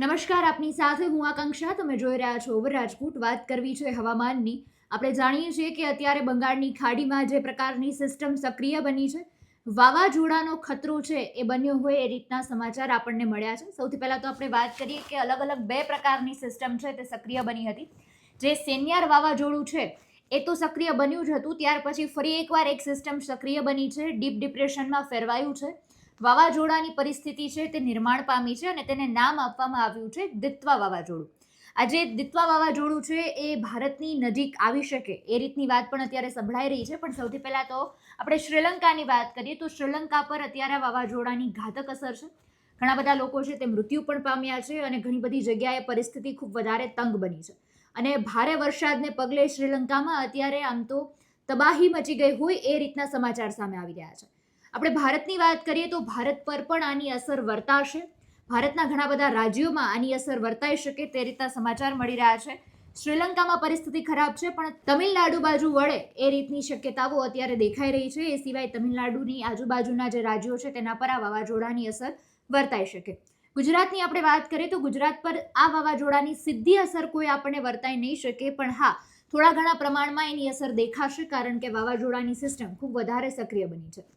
નમસ્કાર, આપની સાથે હું આકાંક્ષા. તમે જોઈ રહ્યા છો ઓવર રાજકોટ વાત કરવી છે હવામાનની. આપણે જાણીએ છીએ કે અત્યારે બંગાળની ખાડીમાં જે પ્રકારની સિસ્ટમ સક્રિય બની છે, વાવાઝોડાનો ખતરો છે એ બન્યો હોય એ રીતના સમાચાર આપણને મળ્યા છે. સૌથી પહેલાં તો આપણે વાત કરીએ કે અલગ અલગ બે પ્રકારની સિસ્ટમ છે તે સક્રિય બની હતી. જે સેન્યાર વાવાઝોડું છે એ તો સક્રિય બન્યું જ હતું, ત્યાર પછી ફરી એકવાર એક સિસ્ટમ સક્રિય બની છે. ડીપ ડિપ્રેશનમાં ફેરવાયું છે. વાવાઝોડાની પરિસ્થિતિ છે તે નિર્માણ પામી છે અને તેને નામ આપવામાં આવ્યું છે દિત્વા વાવાઝોડું. આજે દિત્વા વાવાઝોડું છે એ ભારતની નજીક આવી શકે, એ રીતની વાત પણ અત્યારે સંભળાઈ રહી છે. પણ સૌથી પહેલાં તો આપણે શ્રીલંકાની વાત કરીએ તો શ્રીલંકા પર અત્યારે વાવાઝોડાની ઘાતક અસર છે. ઘણા બધા લોકો છે તે મૃત્યુ પણ પામ્યા છે અને ઘણી બધી જગ્યાએ પરિસ્થિતિ ખૂબ વધારે તંગ બની છે. અને ભારે વરસાદને પગલે શ્રીલંકામાં અત્યારે આમ તો તબાહી મચી ગઈ હોય એ રીતના સમાચાર સામે આવી રહ્યા છે. આપણે ભારતની વાત કરીએ તો ભારત પર પણ આની અસર વર્તાશે. ભારતના ઘણા બધા રાજ્યોમાં આની અસર વર્તાઈ શકે તે રીતના સમાચાર મળી રહ્યા છે. શ્રીલંકામાં પરિસ્થિતિ ખરાબ છે, પણ તમિલનાડુ બાજુ વળે એ રીતની શક્યતાઓ અત્યારે દેખાઈ રહી છે. એ સિવાય તમિલનાડુની આજુબાજુના જે રાજ્યો છે, તેના પર આ વાવાઝોડાની અસર વર્તાઈ શકે. ગુજરાતની આપણે વાત કરીએ તો ગુજરાત પર આ વાવાઝોડાની સીધી અસર કોઈ આપણને વર્તાઈ નહીં શકે, પણ હા, થોડા ઘણા પ્રમાણમાં એની અસર દેખાશે, કારણ કે વાવાઝોડાની સિસ્ટમ ખૂબ વધારે સક્રિય બની છે.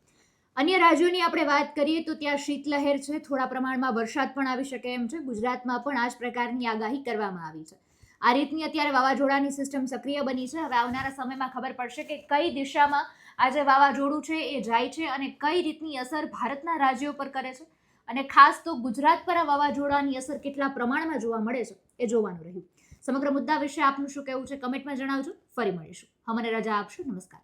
અન્ય રાજ્યોની આપણે વાત કરીએ તો ત્યાં શીતલહેર છે, થોડા પ્રમાણમાં વરસાદ પણ આવી શકે એમ છે. ગુજરાતમાં પણ આ જ પ્રકારની આગાહી કરવામાં આવી છે. આ રીતની અત્યારે વાવાઝોડાની સિસ્ટમ સક્રિય બની છે. હવે આવનારા સમયમાં ખબર પડશે કે કઈ દિશામાં આ જે વાવાઝોડું છે એ જાય છે અને કઈ રીતની અસર ભારતના રાજ્યો પર કરે છે. અને ખાસ તો ગુજરાત પર આ વાવાઝોડાની અસર કેટલા પ્રમાણમાં જોવા મળે છે એ જોવાનું રહ્યું. સમગ્ર મુદ્દા વિશે આપનું શું કહેવું છે કમેન્ટમાં જણાવજો. ફરી મળીશું. અમને રજા આપશો. નમસ્કાર.